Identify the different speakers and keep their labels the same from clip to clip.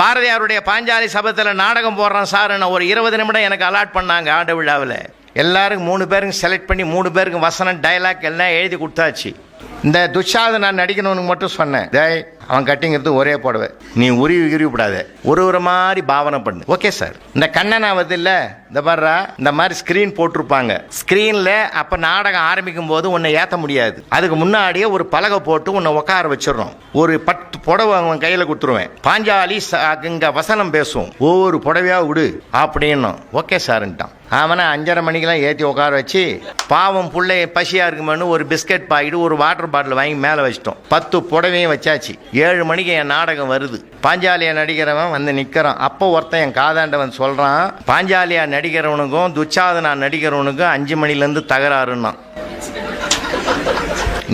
Speaker 1: பாரதியாருடைய பாஞ்சாலி சபத்தில் நாடகம் போடுறேன் சார் நான் ஒரு இருபது நிமிடம் எனக்கு அலாட் பண்ணாங்க ஆண்டு விழாவில். எல்லாருக்கும் மூணு பேருக்கும் செலக்ட் பண்ணி மூணு பேருக்கும் வசனம் டைலாக் எல்லாம் எழுதி கொடுத்தாச்சு. இந்த துஷாத நான் நடிக்கணும்னு மட்டும் சொன்னேன். டேய் அவன் கட்டிங்கிறது ஒரே புடவை. நீ உருவி உருவிப்படாத ஒரு ஒரு மாதிரி பாவனை பண்ணு. ஓகே சார் இந்த கண்ணனா இல்லை இந்த பாடுறா இந்த மாதிரி ஸ்க்ரீன் போட்டிருப்பாங்க. ஸ்க்ரீனில் அப்போ நாடகம் ஆரம்பிக்கும் போது உன்னை ஏற்ற முடியாது. அதுக்கு முன்னாடியே ஒரு பலகை போட்டு உன்னை உட்கார வச்சிடுறோம். ஒரு பத்து புடவை அவன் கையில் கொடுத்துருவேன். பாஞ்சாலி ச- வசனம் பேசுவோம் ஒவ்வொரு புடவையாக விடு அப்படின்னும். ஓகே சார்ன்ட்டான் அவனை அஞ்சரை மணிக்கெல்லாம் ஏற்றி உட்கார வச்சு பாவம் பிள்ளை பசியாக இருக்குமேனு ஒரு பிஸ்கட் பாக்கெட்டு ஒரு வாட்டர் பாட்டில் வாங்கி மேலே வச்சிட்டோம். பத்து புடவையும் வச்சாச்சு. ஏழு மணிக்கு என் நாடகம் வருது. பாஞ்சாலியா நடிக்கிறவன் வந்து நிற்கிறான் அப்போ ஒருத்தன் என் காதாண்டவன் சொல்கிறான் பாஞ்சாலியா நடிக்கிறவனுக்கும் துச்சாதனா நடிக்கிறவனுக்கும் அஞ்சு மணிலேருந்து தகராறுன்னான்.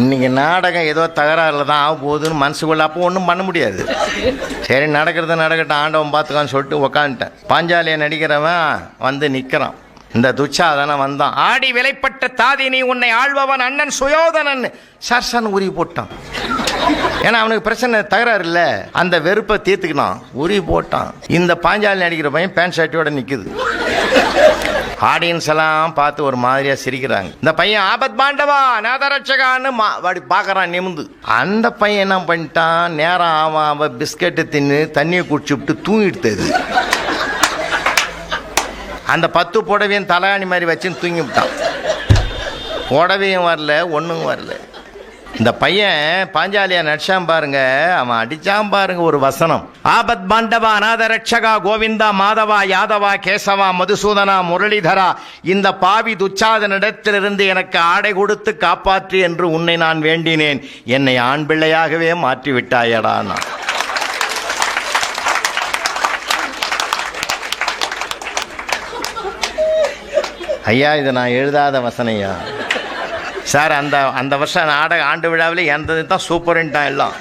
Speaker 1: இன்னைக்கு நாடகம் ஏதோ தகராறுல தான் ஆக போகுதுன்னு மனசுக்குள்ள அப்போ ஒன்றும் பண்ண முடியாது. சரி நடக்கிறது நடக்கட்டும் ஆண்டவன் பார்த்துக்கான்னு சொல்லிட்டு உக்காந்துட்டேன். பாஞ்சாலியை நடிக்கிறவன் வந்து நிற்கிறான் இந்த துச்சாதனம் வந்தான். ஆடி விலைப்பட்ட தாதினி உன்னை ஆழ்பவன் அண்ணன் சுயோதனன். சர்சன் உரி போட்டான். ஏன்னா அவனுக்கு பிரச்சனை தகராறு இல்லை. அந்த வெறுப்பை தீர்த்துக்கினான். உரி போட்டான். இந்த பாஞ்சாலி நடிக்கிற பையன் பேண்ட் ஷர்ட்டோட நிற்குது ஆடியன்ஸ் எல்லாம் பார்த்து ஒரு மாதிரியா சிரிக்கிறாங்க. இந்த பையன் ஆபத் பாண்டவா நாதரட்சகான்னு மா அப்படி நிமிந்து அந்த பையன் என்ன பண்ணிட்டான்? நேரம் ஆவான் அவன் பிஸ்கெட்டு தின்னு தண்ணியை குடிச்சு விட்டு தூங்கிடுத்தது அந்த பத்து புடவையும் தலையாணி மாதிரி வச்சு தூங்கிவிட்டான் புடவையும் வரல ஒன்றும் வரல. இந்த பையன் பாஞ்சாலியா நடிச்சான் பாருங்க அவன் அடிச்சான் பாருங்க ஒரு வசனம். ஆபத் பாண்டவா அநாத ரட்சகா கோவிந்தா மாதவா யாதவா கேசவா மதுசூதனா முரளிதரா இந்த பாவி துச்சாதனிடத்திலிருந்து எனக்கு ஆடை கொடுத்து காப்பாற்று என்று உன்னை நான் வேண்டினேன். என்னை ஆண் பிள்ளையாகவே மாற்றி விட்டாயடா நான். ஐயா இது நான் எழுதாத வசனையா சார் அந்த அந்த வருஷம் நாடக ஆண்டு விழாவில் எந்தது தான் சூப்பர்ன்ட்டான் எல்லாம்.